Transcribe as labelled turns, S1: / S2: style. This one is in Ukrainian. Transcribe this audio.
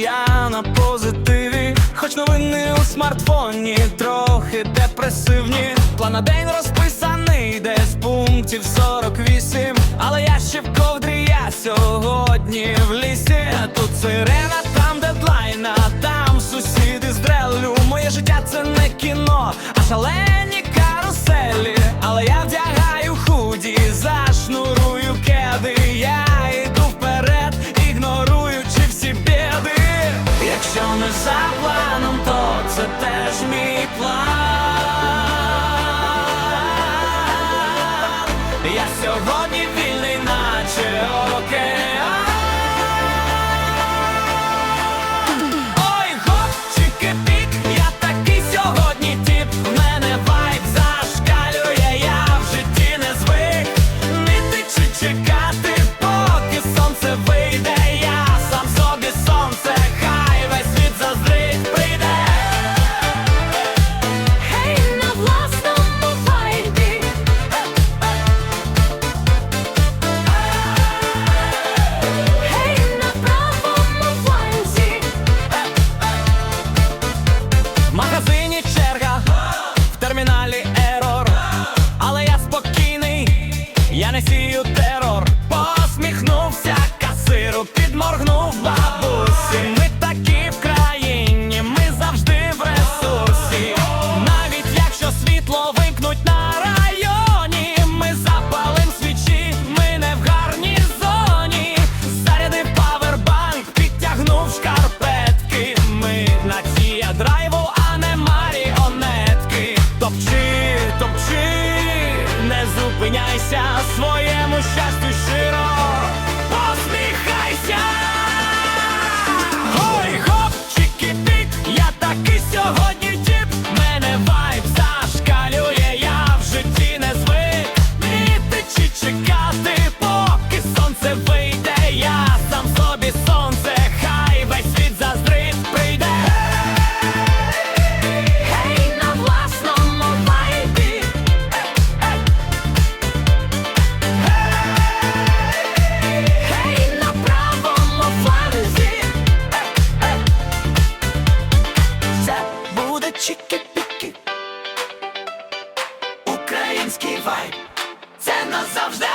S1: я на позитиві, хоч новини у смартфоні, трохи депресивні. План на день розписаний, де з пунктів 48 Але я ще в ковдрі, я сьогодні в лісі. Тут сирена, там дедлайна, там сусіди з дрелю. Моє життя це не кіно, а шалені каруселі, але я вдяг. Я сьогодні вільний, я не сію терор. Посміхнувся касиру, підморгнув бабусі. Ми такі в країні, ми завжди в ресурсі. Навіть якщо світло вимкнуть на районі, ми запалим свічі, ми не в гарній зоні. Зарядив павербанк, підтягнув шкарпетки. Зупиняйся своєму щастю Український вайб. Це назавжди.